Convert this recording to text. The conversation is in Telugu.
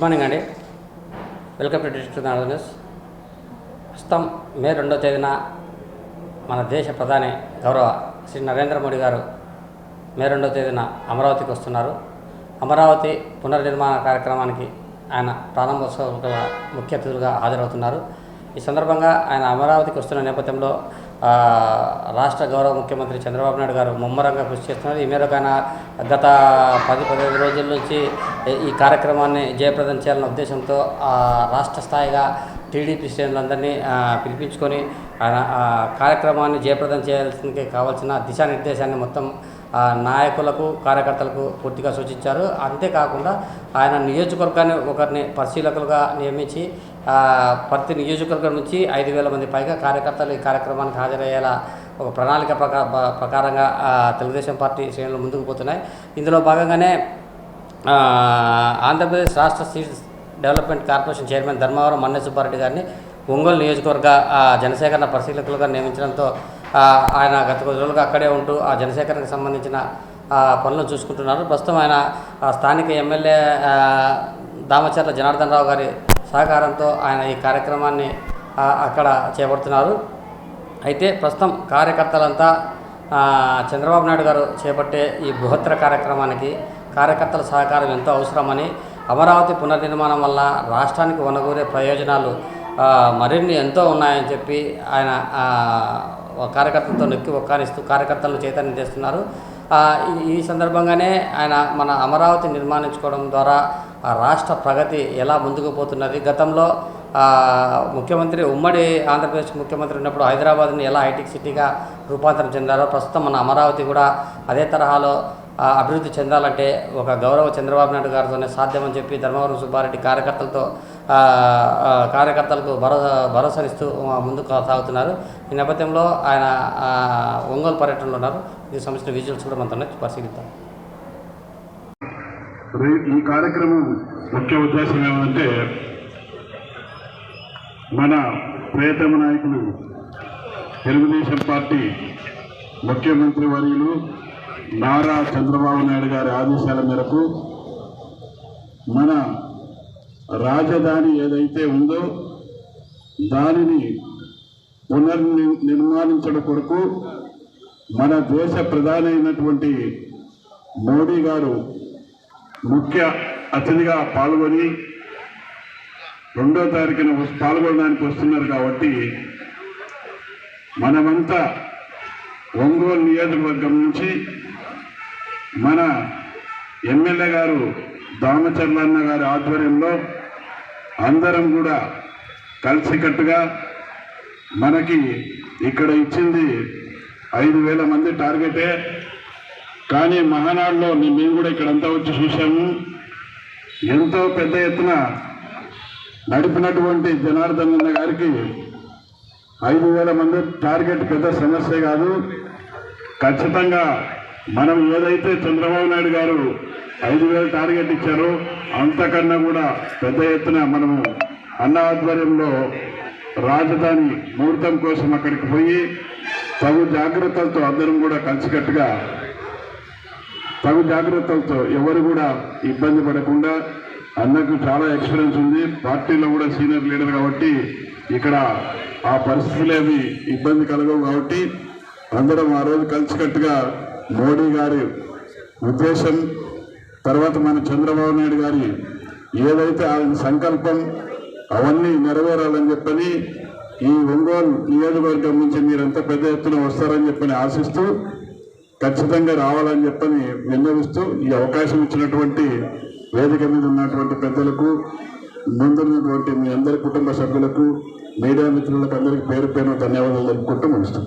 గుడ్ మార్నింగ్ అండి. Welcome to district news. ప్రస్తుతం మే రెండో తేదీన మన దేశ ప్రధాని గౌరవ శ్రీ నరేంద్ర మోడీ గారు మే రెండో తేదీన అమరావతికి వస్తున్నారు. అమరావతి పునర్నిర్మాణ కార్యక్రమానికి ఆయన ప్రారంభోత్సవ ముఖ్య అతిథులుగా హాజరవుతున్నారు. ఈ సందర్భంగా ఆయన అమరావతికి వస్తున్న నేపథ్యంలో రాష్ట్ర గౌరవ ముఖ్యమంత్రి చంద్రబాబు నాయుడు గారు ముమ్మరంగా కృషి చేస్తున్నారు. ఈ మేరకు ఆయన గత పది పదిహేను రోజుల నుంచి ఈ- కార్యక్రమాన్ని జయప్రదం చేయాలన్న ఉద్దేశంతో రాష్ట్ర స్థాయిగా టీడీపీ శ్రేణులందరినీ పిలిపించుకొని ఆయన ఆ కార్యక్రమాన్ని జయప్రదం చేయాల్సిందికి కావాల్సిన దిశానిర్దేశాన్ని మొత్తం నాయకులకు కార్యకర్తలకు పూర్తిగా సూచించారు. అంతేకాకుండా ఆయన నియోజకవర్గాన్ని ఒకరిని పరిశీలకులుగా నియమించి ప్రతి నియోజకవర్గం నుంచి ఐదు వేల మంది పైగా కార్యకర్తలు ఈ కార్యక్రమానికి హాజరయ్యేలా ఒక ప్రణాళిక ప్రకారంగా తెలుగుదేశం పార్టీ శ్రేణులు ముందుకు పోతున్నాయి. ఇందులో భాగంగానే ఆంధ్రప్రదేశ్ రాష్ట్ర development corporation chairman Dharmavaram Manne Subbareddy గారిని ఒంగోలు నియోజకవర్గ ఆ, జనసేకరణ పరిశీలకులుగా నియమించడంతో ఆయన గత కొద్ది రోజులుగా అక్కడే ఉంటూ ఆ జనసేకరణకు సంబంధించిన పనులు చూసుకుంటున్నారు. ప్రస్తుతం ఆయన స్థానిక ఎమ్మెల్యే దామచర్ల జనార్దన్ రావు గారి సహకారంతో ఆయన ఈ కార్యక్రమాన్ని అక్కడ చేపడుతున్నారు. అయితే ప్రస్తుతం కార్యకర్తలంతా చంద్రబాబు నాయుడు గారు చేపట్టే ఈ బృహత్తర కార్యక్రమానికి కార్యకర్తల సహకారం ఎంతో అవసరమని అమరావతి పునర్నిర్మాణం వల్ల రాష్ట్రానికి వనగూరే ప్రయోజనాలు మరిన్ని ఎంతో ఉన్నాయని చెప్పి ఆయన కార్యకర్తలతో నొక్కి ఒక్కానిస్తూ కార్యకర్తలను చైతన్యం చేస్తున్నారు. ఈ- సందర్భంగానే ఆయన మన అమరావతి నిర్మాణించుకోవడం ద్వారా రాష్ట్ర ప్రగతి ఎలా ముందుకు పోతున్నది. గతంలో ముఖ్యమంత్రి ఉమ్మడి ఆంధ్రప్రదేశ్ ముఖ్యమంత్రి ఉన్నప్పుడు హైదరాబాద్ని ఎలా హైటెక్ సిటీగా రూపాంతరం చెందారో ప్రస్తుతం మన అమరావతి కూడా అదే తరహాలో అభివృద్ధి చెందాలంటే ఒక గౌరవ చంద్రబాబు నాయుడు గారితోనే సాధ్యమని చెప్పి ధర్మవరం సుబ్బారెడ్డి కార్యకర్తలతో కార్యకర్తలకు భరోసా భరోసానిస్తూ ముందుకు సాగుతున్నారు. ఈ నేపథ్యంలో ఆయన ఒంగోలు పర్యటనలో ఉన్నారు. దీనికి సంబంధించిన విజువల్స్ కూడా మనతో పరిశీలిద్దాం. ఈ కార్యక్రమం ముఖ్య ఉద్దేశం ఏమంటే మన ప్రియతమ నాయకులు తెలుగుదేశం పార్టీ ముఖ్యమంత్రి వర్యులు నారా చంద్రబాబు నాయుడు గారి ఆదేశాల మేరకు మన రాజధాని ఏదైతే ఉందో దానిని పునర్ని నిర్మాణించడం కొరకు మన దేశ ప్రధాని అయినటువంటి మోడీ గారు ముఖ్య అతిథిగా పాల్గొని రెండో తారీఖున పాల్గొనడానికి వస్తున్నారు కాబట్టి మనమంతా ఒంగోలు నియోజకవర్గం నుంచి మన ఎమ్మెల్యే గారు దామచర్లన్న గారి ఆధ్వర్యంలో అందరం కూడా కలిసికట్టుగా మనకి ఇక్కడ ఇచ్చింది ఐదు వేల మంది టార్గెటే. కానీ మహానాడులో మేము కూడా ఇక్కడంతా వచ్చి చూసాము ఎంతో పెద్ద ఎత్తున నడిపినటువంటి జనార్దన్ అన్న గారికి ఐదు వేల మంది టార్గెట్ పెద్ద సమస్య కాదు. ఖచ్చితంగా మనం ఏదైతే చంద్రబాబు నాయుడు గారు ఐదు వేల టార్గెట్ ఇచ్చారో అంతకన్నా కూడా పెద్ద ఎత్తున మనము అన్న ఆధ్వర్యంలో రాజధాని ముహూర్తం కోసం అక్కడికి పోయి తగు జాగ్రత్తలతో అందరం కూడా కలిసికట్టుగా తగు జాగ్రత్తలతో ఎవరు కూడా ఇబ్బంది పడకుండా అన్నకు చాలా ఎక్స్పీరియన్స్ ఉంది. పార్టీలో కూడా సీనియర్ లీడర్ కాబట్టి ఇక్కడ ఆ పరిస్థితులు ఏమి ఇబ్బంది కలగవు కాబట్టి అందరం ఆ రోజు కలిసికట్టుగా మోడీ గారి ఉద్దేశం తర్వాత మన చంద్రబాబు నాయుడు గారి ఏదైతే ఆయన సంకల్పం అవన్నీ నెరవేరాలని చెప్పని ఈ ఒంగోలు నియోజకవర్గం నుంచి మీరంతా పెద్ద ఎత్తున వస్తారని చెప్పని ఆశిస్తూ ఖచ్చితంగా రావాలని చెప్పని విన్నవిస్తూ ఈ అవకాశం ఇచ్చినటువంటి వేదిక మీద ఉన్నటువంటి పెద్దలకు ముందున్నటువంటి మీ అందరి కుటుంబ సభ్యులకు మీడియా మిత్రులకు అందరికీ పేరు పేరు ధన్యవాదాలు తెలుపుకుంటూ ముగిస్తాం.